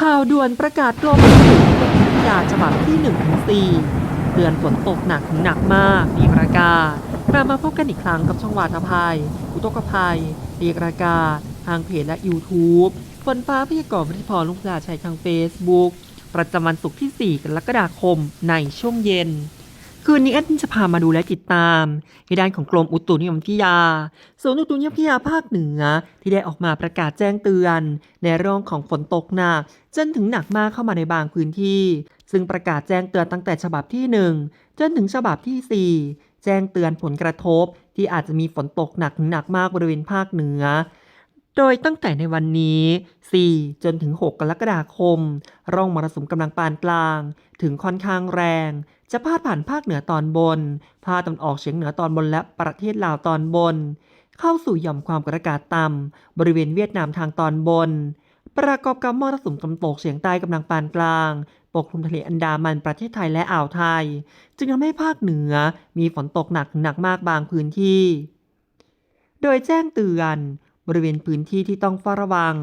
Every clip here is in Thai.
ข่าวด่วนประกาศกรมอุตุนิยมวิทยาฉบับที่1ถึง4เตือนฝนตกหนักถึงหนักมากมีประกาศกลับมาพบกันอีกครั้งกับช่องวาทภัย อุตกภัยเรียกรากา ทางเพจและ YouTube ฝนฟ้าพยากรณ์วันที่พรลุงพลาชัยทาง Facebook ประจำวันศุกร์ที่ 4 กรกฎาคมในช่วงเย็น คืนนี้แอดมินจะพามาดูและติดตามในด้านของกรมอุตุนิยมวิทยาศูนย์อุตุนิยมวิทยาภาคเหนือ ที่ได้ออกมาประกาศแจ้งเตือน ในเรื่องของฝนตกหนักจนถึงหนักมากเข้ามาในบางพื้นที่ ซึ่งประกาศแจ้งเตือนตั้งแต่ฉบับที่ 1 จนถึงฉบับที่ 4 แจ้งเตือนผลกระทบ ที่อาจจะมีฝนตกหนักหนักมากบริเวณภาคเหนือ โดยตั้งแต่ในวันนี้ 4 จนถึง 6 กรกฎาคม ร่องมรสุมกำลังปานกลาง ถึงค่อนข้างแรง จะพาดผ่านภาคเหนือตอนบน ภาคตะวันออกเฉียงเหนือตอนบนและประเทศลาวตอนบน เข้าสู่หย่อมความกดอากาศต่ำบริเวณเวียดนามทางตอนบน ประกอบกับมรสุมตะวันตกเฉียงใต้กำลังปานกลาง ปกคลุมทะเลอันดามันประเทศไทยและอ่าวไทย จึงทำให้ภาคเหนือมีฝนตกหนักหนักมากบางพื้นที่ โดยแจ้งเตือนบริเวณพื้นที่ที่ต้องเฝ้าระวัง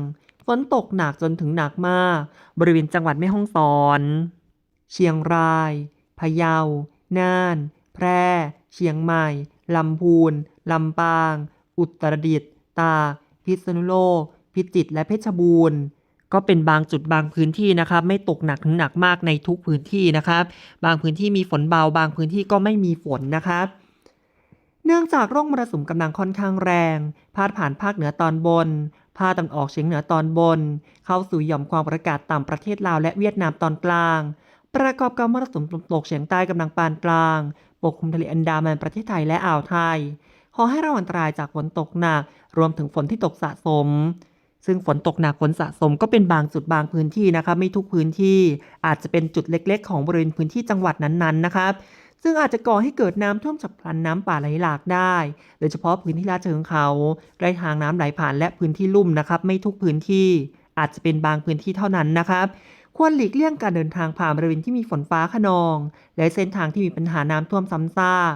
ฝนตกหนักจนถึงหนักมาก บริเวณจังหวัดแม่ฮ่องสอน เชียงราย พะเยา น่าน แพร่ เชียงใหม่ ลำพูน ลำปาง อุตรดิตถ์ ตาก พิษณุโลก พิจิตร และเพชรบูรณ์ก็เป็นบางจุดบางพื้นที่นะครับไม่ตกหนักหนักมากในทุกพื้นที่นะครับบางพื้นที่มีฝนเบาบางพื้นที่ก็ไม่มีฝนนะครับ เนื่องจากร่องมรสุมกำลังค่อนข้างแรง พาดผ่านภาคเหนือตอนบน ภาคตะวันออกเฉียงเหนือตอนบน เข้าสู่หย่อมความกดอากาศต่ำประเทศลาวและเวียดนามตอนกลาง ประกอบกับมรสุมตะวันตกเฉียงใต้กำลังปานกลาง ปกคลุมทะเลอันดามันประเทศไทยและอ่าวไทย ขอให้ระวังอันตรายจากฝนตกหนัก รวมถึงฝนที่ตกสะสม ซึ่งฝนตกหนักฝนสะสมก็เป็นบางจุดบางพื้นที่นะครับไม่ทุกพื้นที่อาจจะเป็นจุดเล็ก ๆ ของบริเวณพื้นที่จังหวัดนั้นๆนะครับซึ่งอาจจะก่อให้เกิดน้ำท่วมฉับพลันน้ำป่าไหลหลากได้ โดยเฉพาะพื้นที่ลาดเชิงเขาใกล้ทางน้ำไหลผ่านและพื้นที่ลุ่มนะครับ ไม่ทุกพื้นที่อาจจะเป็นบางพื้นที่เท่านั้นนะครับ ควรหลีกเลี่ยงการเดินทางผ่านบริเวณที่มีฝนฟ้าขนอง และเส้นทางที่มีปัญหาน้ำท่วมซ้ำซาก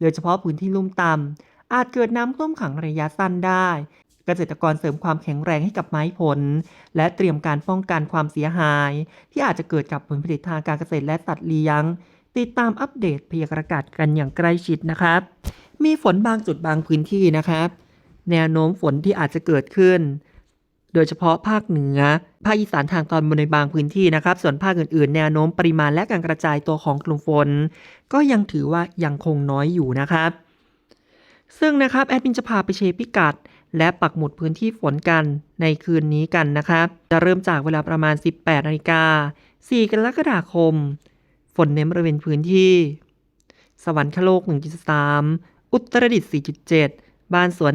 โดยเฉพาะพื้นที่ลุ่มต่ำอาจเกิดน้ำท่วมขังระยะสั้นได้ เกษตรกรเสริมความแข็งแรงให้กับไม้ผล และเตรียมการป้องกันความเสียหาย ที่อาจจะเกิดกับผลผลิตทางการเกษตรและสัตว์เลี้ยง ติดตามอัปเดตพยากรณ์อากาศกันอย่างใกล้ชิดนะครับ มีฝนบางจุดบางพื้นที่นะครับ แนวโน้มฝนที่อาจจะเกิดขึ้น โดยเฉพาะภาคเหนือ ภาคอีสานทางตอนบนในบางพื้นที่นะครับ ส่วนภาคอื่นๆ แนวโน้มปริมาณและการกระจายตัวของกลุ่มฝน ก็ยังถือว่ายังคงน้อยอยู่นะครับ ซึ่งนะครับแอดมินจะพาไปเชฟพิกัด และปักหมุดพื้นที่ฝนกันในคืนนี้กันนะครับ จะเริ่มจากเวลาประมาณ 18นาฬิกา4กรกฎาคม ฝนเน้นบริเวณพื้นที่ สวรรคโลก 1.3 อุตรดิตถ์4.7 บ้านสวน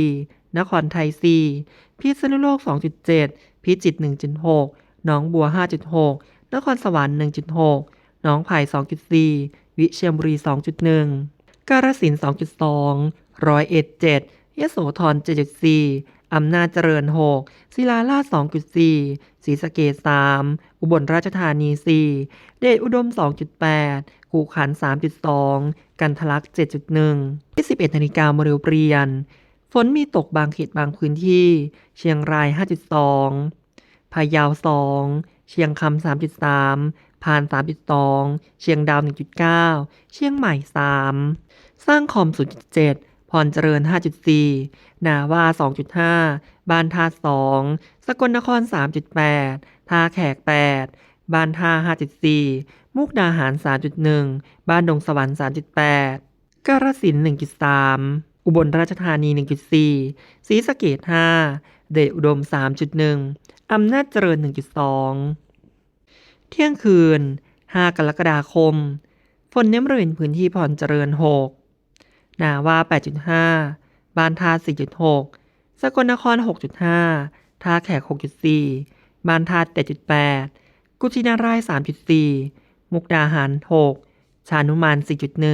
1.4 นครไทย 4 พิษณุโลก 2.7 พิจิตร 1.6 หนองบัว 5.6 นครสวรรค์ 1.6 หนองไผ่ 2.4 วิเชียรบุรี 2.1 กาฬสินธุ์ 2.2 ร้อยเอ็ด7ยโสธร 7.4 อำนาจเจริญ 6 ศิลาลาช2.4 ศรีสะเกษ3อุบลราชธานี 4 เดชอุดม 2.8ขูขัน 3.2 กันทลัก7.1 21นาฬิกาโมเรลเปลี่ยน ฝนมีตกบางเขตบางพื้นที่ เชียงราย 5.2 พะเยา 2 เชียงคำ 3.3พาน 3.2 เชียงดาว 1.9 เชียงใหม่ 3 สร้างคอม 0.7 พรเจริญ 5.4 นาว่า 2.5 บ้านท่า 2 สกลนคร 3.8 ท่าแขก 8 บ้านท่า 5.4 มุกดาหาร 3.1 บ้านดงสวรรค์ 3.8กาฬสิน 1.3 อุบลราชธานี 1.4 ศรีสะเกษ5เดชอุดม 3.1 อำนาจเจริญ 1.2 เที่ยงคืน 5 กรกฎาคม ฝนเน้นบริเวณพื้นที่พรเจริญ 6 นาว่า 8.5 บานทา 4.6 สกลนคร 6.5 ท่าแขก 6.4 บานทา8.8กุชินาราย 3.4 มุกดาหาร 6 ชานุมาน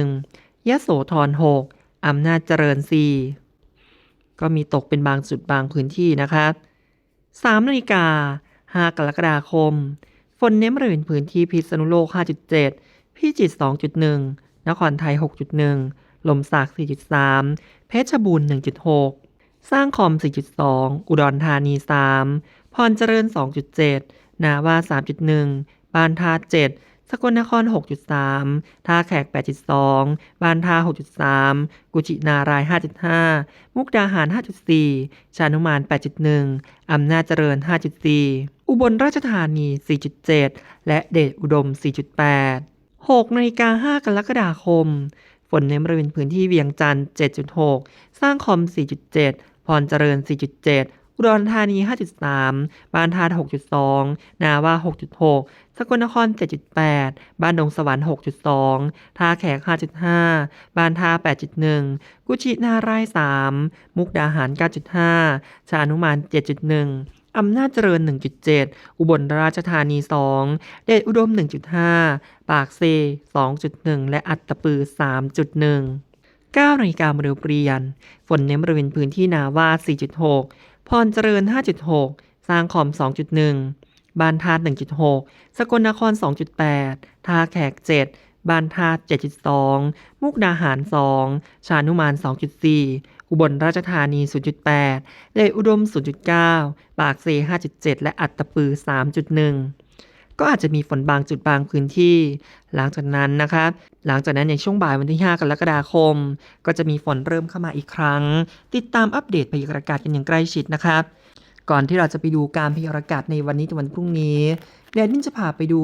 4.1 ยะโสธร 6 อำนาจเจริญ 4 ก็มีตกเป็นบางจุดบางพื้นที่นะครับ3นาฬิกา 5 กรกฎาคม ฝนเน้นบริเวณพื้นที่พิษณุโลก 5.7 พิจิตร 2.1 นครไทย 6.1 ลมสัก4.3 เพชรบูรณ์ 1.6 สร้างคอม 4.2 อุดรธานี 3 พรเจริญ 2.7 นาว่า3.1บานท่า 7 สกลนคร 6.3 ท่าแขก 8.2 บานทา 6.3 กุชินาราย 5.5 มุกดาหาร 5.4 ชานุมาน 8.1 อำนาจเจริญ 5.4 อุบลราชธานี 4.7 และเดชอุดม 4.8 6นาฬิกา5กรกฎาคม ฝนในบริเวณพื้นที่เวียงจันทร์ 7.6 สร้างคอม 4.7 พรเจริญ 4.7 อุดรธานี 5.3 บ้านทาด6.2 นาว่า 6.6 สกลนคร 7.8 บ้านดงสวรรค์ 6.2 ท่าแขก 5.5 บ้านทา8.1 กุชินาราย 3 มุกดาหาร 9.5 ชานุมาน 7.1อำนาจเจริญ 1.7 อุบลราชธานี 2 เดชอุดม 1.5 ปากเซ 2.1 และอัตตปือ 3.1 9นาฬิกาโมเดลเปลี่ยน ฝนเน้นบริเวณพื้นที่นาว่า 4.6 พรเจริญ 5.6 สร้างขอม 2.1 บานทาด1.6 สกลนคร 2.8 ท่าแขก 7 บานทาด7.2 มุกดาหาร 2 ชานุมาน 2.4 อุบลราชธานี 0.8 เลยอุดม 0.9 ปากเซ5.7 และอัตตปือ 3.1 ก็อาจจะมีฝนบางจุดบางพื้นที่ หลังจากนั้นนะครับ หลังจากนั้นในช่วงบ่ายวันที่ 5 กรกฎาคม ก็จะมีฝนเริ่มเข้ามาอีกครั้ง ติดตามอัปเดตพยากรณ์อากาศกันอย่างใกล้ชิดนะครับ ก่อนที่เราจะไปดูการพยากรณ์อากาศในวันนี้ถึงวันพรุ่งนี้แดนนินจะพาไปดู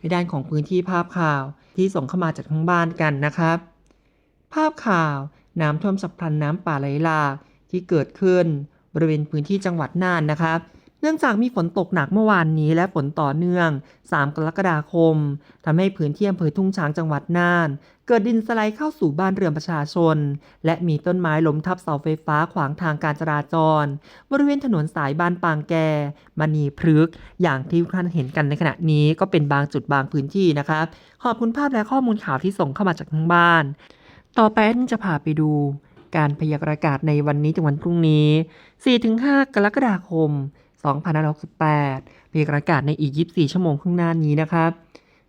ในด้านของพื้นที่ภาพข่าวที่ส่งเข้ามาจากทางบ้านกันนะครับ ภาพข่าวน้ำท่วมฉับพลันน้ำป่าไหลหลากที่เกิดขึ้นบริเวณพื้นที่จังหวัดน่านนะครับ นื่องจากมีฝนตกหนักเมื่อวานนี้และฝนต่อเนื่อง 3 กรกฎาคมทำให้พื้นที่อำเภอทุ่งช้างจังหวัดน่าน เกิดดินสไลด์เข้าสู่บ้านเรือนประชาชน และมีต้นไม้ล้มทับเสาไฟฟ้าขวางทางการจราจร บริเวณถนนสายบ้านปางแกมณีพฤกษ์อย่างที่ทุกท่านเห็นกันในขณะนี้ก็เป็นบางจุดบางพื้นที่นะครับ ขอบคุณภาพและข้อมูลข่าวที่ส่งเข้ามาจากทางบ้าน ต่อไปจะพาไปดูการพยากรณ์อากาศในวันนี้ถึงวันพรุ่งนี้ 4-5 กรกฎาคม 2568พยกรณ์อากาศในอีก 24 ชั่วโมงข้างหน้านี้นะครับ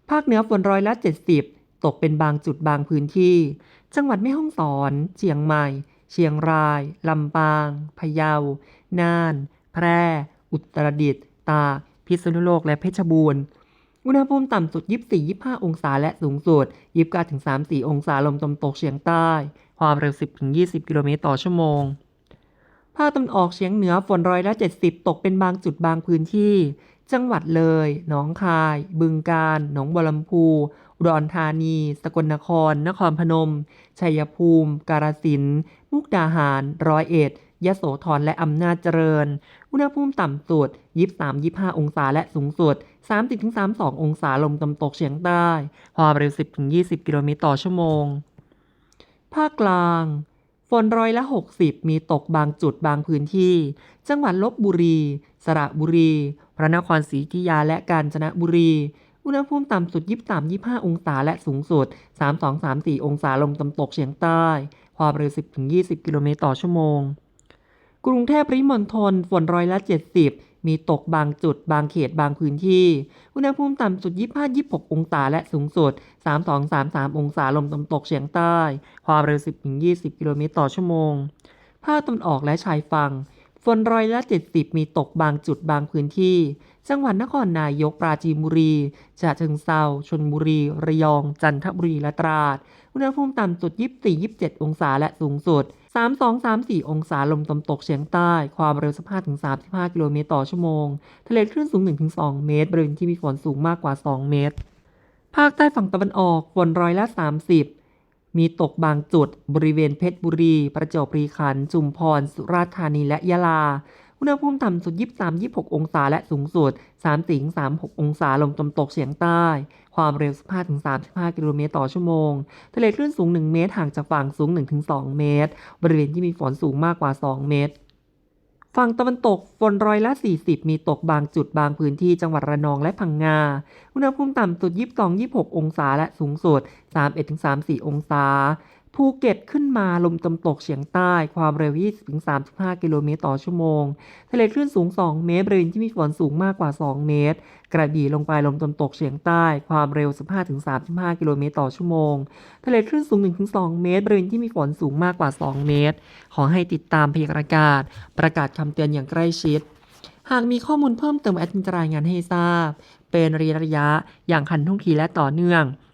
ภาคเหนือฝนร้อยละ 70 ตกเป็นบางจุดบางพื้นที่ จังหวัดแม่ฮ่องสอน เชียงใหม่ เชียงราย ลำปาง พะเยา น่าน แพร่ อุตรดิตถ์ ตาก พิษณุโลก และเพชรบูรณ์ อุณหภูมิต่ำสุด 24-25 องศาและสูงสุด 29-34 องศาลมตะวันตกเฉียงใต้ ความเร็ว 10-20 กิโลเมตรต่อชั่วโมง ภาคตะวันออกเฉียงเหนือฝนร้อยละ 70 ตกเป็นบางจุดบางพื้นที่ จังหวัดเลย หนองคาย บึงกาฬ หนองบัวลำพูอุดรธานี สกลนคร นครพนม ชัยภูมิ กาฬสินธุ์มุกดาหาร ร้อยเอ็ด ยโสธร และอำนาจเจริญ อุณหภูมิต่ำสุด 23-25 องศา และสูงสุด 30-32 องศา ลมตะวันตกเฉียงใต้ ความเร็ว 10-20 กิโลเมตรต่อชั่วโมง ภาคกลาง ฝนร้อยละ 60 มีตกบางจุดบางพื้นที่ จังหวัดลบบุรี สระบุรี พระนครศรีอยุธยาและกาญจนบุรี อุณหภูมิต่ำสุด 23-25 องศาและสูงสุด 32-34 องศาลมตำตกเฉียงใต้ ความเร็ว 10-20 กิโลเมตรต่อชั่วโมง กรุงเทพปริมณฑลฝนร้อยละ 70มีตกบางจุด บางเขตบางพื้นที่ อุณหภูมิต่ำสุด 25-26 องศาและสูงสุด 32-33 องศาลมตะวันตกเฉียงใต้ ความเร็ว 10-20 กิโลเมตรต่อชั่วโมง ภาคตะวันออกและชายฝั่งฝนร้อยละ 70 มีตกบางจุดบางพื้นที่ จังหวัดนครนายกปราจีนบุรีฉะเชิงเทราชลบุรี ระยอง จันทบุรีและตราด อุณหภูมิต่ำสุด 24-27 องศาและสูงสุด 32-34 องศาลมตะวันตกเฉียงใต้ ความเร็ว 15-35 กิโลเมตรต่อชั่วโมง ทะเลคลื่นสูง 1-2 เมตร บริเวณที่มีฝนสูงมากกว่า 2 เมตร ภาคใต้ฝั่งตะวันออก ฝนร้อยละ 30 มีตกบางจุด บริเวณเพชรบุรี ประจวบคีรีขันธ์ จุมพร สุราษฎร์ธานี และยะลา อุณหภูมิต่ำสุด 23-26 องศา และสูงสุด 34-36 องศา ลมตะวันตกเฉียงใต้ ความเร็ว 15-35 กิโลเมตรต่อชั่วโมง ทะเลคลื่นสูง 1 เมตร ห่างจากฝั่งสูง 1-2 เมตร บริเวณที่มีฝนสูงมากกว่า 2 เมตรฝั่งตะวันตกฝนร้อยละ 40 มีตกบางจุดบางพื้นที่จังหวัดระนองและพังงา อุณหภูมิต่ำสุด 22-26 องศาและสูงสุด 31-34 องศา ภูเก็ตขึ้นมาลมตะวันตกเฉียงใต้ความเร็ว 20-35 กิโลเมตรต่อชั่วโมง ทะเลคลื่นสูง 2 เมตรบริเวณที่มีฝนสูงมากกว่า 2 เมตร กระบี่ลงไปลมตะวันตกเฉียงใต้ ความเร็ว 15-35 กิโลเมตรต่อชั่วโมง ทะเลคลื่นสูง 1-2 เมตรบริเวณที่มีฝนสูงมากกว่า 2 เมตร ขอให้ติดตามพยากรณ์อากาศ ประกาศคำเตือนอย่างใกล้ชิด หากมีข้อมูลเพิ่มเติมแอดมินจะรายงานให้ทราบ เป็นระยะระยะอย่างทันท่วงทีและต่อเนื่อง